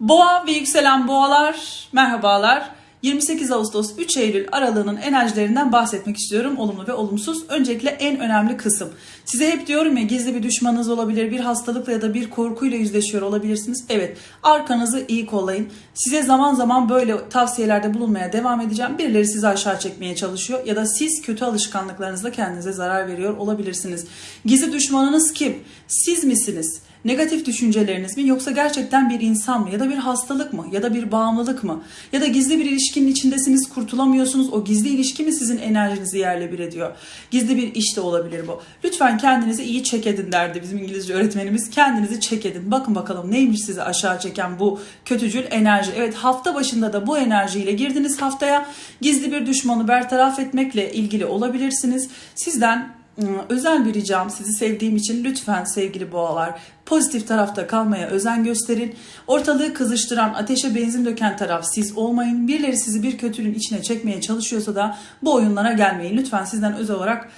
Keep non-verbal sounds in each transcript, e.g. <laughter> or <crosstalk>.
Boğa ve yükselen boğalar merhabalar. 28 Ağustos 3 Eylül aralığının enerjilerinden bahsetmek istiyorum olumlu ve olumsuz. Öncelikle en önemli kısım. Size hep diyorum ya gizli bir düşmanınız olabilir, bir hastalıkla ya da bir korkuyla yüzleşiyor olabilirsiniz. Evet arkanızı iyi kollayın. Size zaman zaman böyle tavsiyelerde bulunmaya devam edeceğim. Birileri sizi aşağı çekmeye çalışıyor ya da siz kötü alışkanlıklarınızla kendinize zarar veriyor olabilirsiniz. Gizli düşmanınız kim? Siz misiniz? Negatif düşünceleriniz mi yoksa gerçekten bir insan mı ya da bir hastalık mı ya da bir bağımlılık mı ya da gizli bir ilişkinin içindesiniz kurtulamıyorsunuz o gizli ilişki mi sizin enerjinizi yerle bir ediyor? Gizli bir iş de olabilir bu. Lütfen kendinizi iyi çek edin derdi bizim İngilizce öğretmenimiz. Kendinizi çek edin. Bakın bakalım neymiş sizi aşağı çeken bu kötücül enerji. Evet hafta başında da bu enerjiyle girdiniz haftaya. Gizli bir düşmanı bertaraf etmekle ilgili olabilirsiniz. Sizden özel bir ricam sizi sevdiğim için lütfen sevgili boğalar pozitif tarafta kalmaya özen gösterin. Ortalığı kızıştıran, ateşe benzin döken taraf siz olmayın. Birileri sizi bir kötülüğün içine çekmeye çalışıyorsa da bu oyunlara gelmeyin. Lütfen sizden özel olarak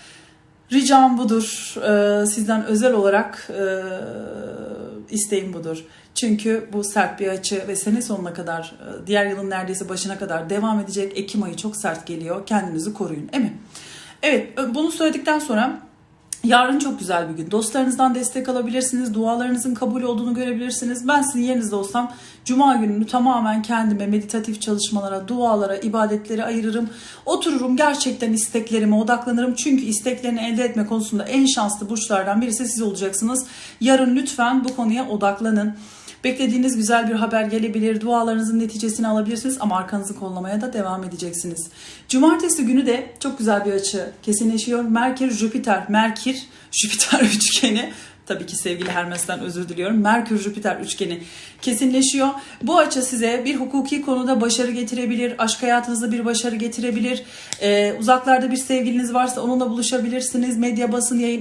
ricam budur. Ee, sizden özel olarak e, isteğim budur. Çünkü bu sert bir açı ve sene sonuna kadar, e, diğer yılın neredeyse başına kadar devam edecek. Ekim ayı çok sert geliyor. Kendinizi koruyun. Mi? Evet, bunu söyledikten sonra Yarın çok güzel bir gün. Dostlarınızdan destek alabilirsiniz. Dualarınızın kabul olduğunu görebilirsiniz. Ben sizin yerinizde olsam cuma gününü tamamen kendime meditatif çalışmalara, dualara, ibadetlere ayırırım. Otururum gerçekten isteklerime odaklanırım. Çünkü isteklerini elde etme konusunda en şanslı burçlardan birisi siz olacaksınız. Yarın lütfen bu konuya odaklanın. Beklediğiniz güzel bir haber gelebilir. Dualarınızın neticesini alabilirsiniz ama arkanızı kollamaya da devam edeceksiniz. Cumartesi günü de çok güzel bir açı kesinleşiyor. Merkür Jüpiter, Merkür <laughs> Jüpiter üçgeni Tabii ki sevgili Hermes'ten özür diliyorum. Merkür Jüpiter üçgeni kesinleşiyor. Bu açı size bir hukuki konuda başarı getirebilir. Aşk hayatınızda bir başarı getirebilir. Ee, uzaklarda bir sevgiliniz varsa onunla buluşabilirsiniz. Medya basın yayın